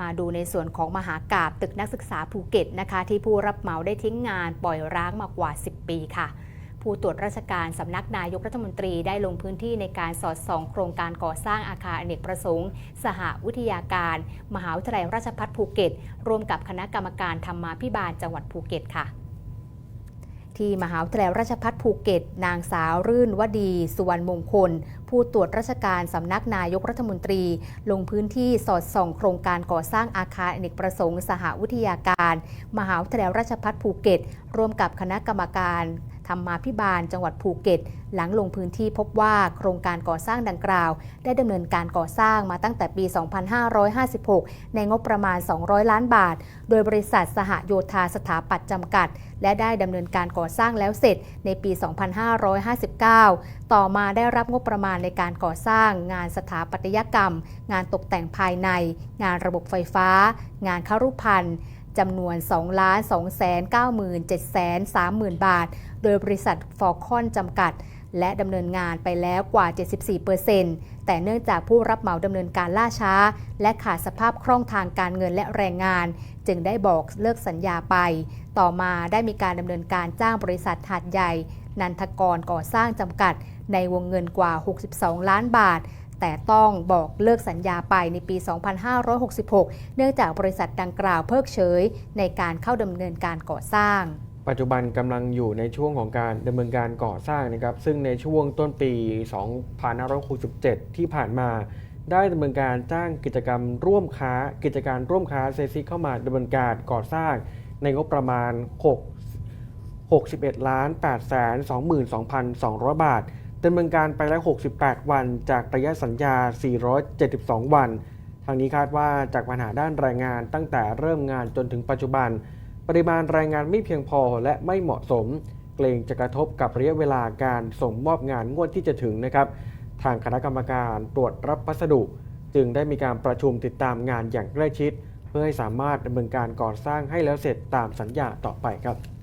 มาดูในส่วนของมหากาบตึกนักศึกษาภูเก็ตนะคะ ที่ผู้รับเหมาได้ทิ้งงานปล่อยร้างมากว่า 10 ปีค่ะ ผู้ตรวจราชการสำนักนายกรัฐมนตรีได้ลงพื้นที่ในการสอดส่อง โครงการก่อสร้างอาคารอเนกประสงค์ สหวิทยาการ มหาวิทยาลัยราชภัฏภูเก็ตร่วมกับคณะกรรมการธรรมาภิบาลจังหวัดภูเก็ตค่ะ ที่มหาวิทยาลัยราชภัฏภูเก็ต นางสาวรื่นวดี สุวรรณมงคล ผู้ตรวจราชการสำนักนายกรัฐมนตรี ลงพื้นที่สอดส่องโครงการก่อสร้างอาคารอเนกประสงค์ สหวิทยาการ มหาวิทยาลัยราชภัฏภูเก็ต ร่วมกับคณะกรรมการ ธรรมาภิบาลจังหวัดภูเก็ต หลังลงพื้นที่พบว่าโครงการก่อสร้างดังกล่าว ได้ดำเนินการก่อสร้างมาตั้งแต่ปี 2556 ในงบประมาณ 200 ล้านบาท โดยบริษัทสหโยธาสถาปัตย์จำกัด และได้ดำเนินการก่อสร้างแล้วเสร็จในปี 2559 ต่อมาได้รับงบประมาณในการก่อสร้าง งานสถาปัตยกรรม งานตกแต่งภายใน งานระบบไฟฟ้า งานคารุพันธ์ จำนวน 2 2 9 7 3 0 0 0 บาท โดยบริษัทฟอร์คอนจำกัด และดำเนินงานไปแล้วกว่า 74%แต่เนื่องจากผู้รับเหมาดำเนินการล่าช้า และขาดสภาพคล่องทางการเงินและแรงงาน จึงได้บอกเลิกสัญญาไป ต่อมาได้มีการดำเนินการจ้างบริษัทหาดใหญ่ นันทกรก่อสร้างจำกัด ในวงเงินกว่า 62 ล้านบาท แต่ต้องบอกเลิกสัญญาไปในปี 2566 เนื่องจากบริษัทดังกล่าวเพิกเฉย ในการเข้าดำเนินการก่อสร้าง ปัจจุบันกำลังอยู่ในช่วงของการดำเนินการก่อสร้างนะครับ ซึ่งในช่วงต้นปี 2567 ที่ผ่านมา ได้ดำเนินการจ้างกิจกรรมร่วมค้า กิจการร่วมค้าเซซิเข้ามาดำเนินการก่อสร้าง ในงบประมาณ 6 61ล้าน8แสน22,200 บาท ดำเนินการไปแล้ว 68 วัน จากระยะสัญญา 472 วัน ทางนี้คาดว่าจากปัญหาด้านแรงงานตั้งแต่เริ่มงานจนถึงปัจจุบัน ปริมาณแรงงานไม่เพียงพอและไม่เหมาะสม เกรงจะกระทบกับระยะเวลาการส่งมอบงานงวดที่จะถึงนะครับ ทางคณะกรรมการตรวจรับพัสดุ จึงได้มีการประชุมติดตามงานอย่างใกล้ชิด เพื่อให้สามารถดำเนินการก่อสร้างให้แล้วเสร็จตามสัญญาต่อไปครับ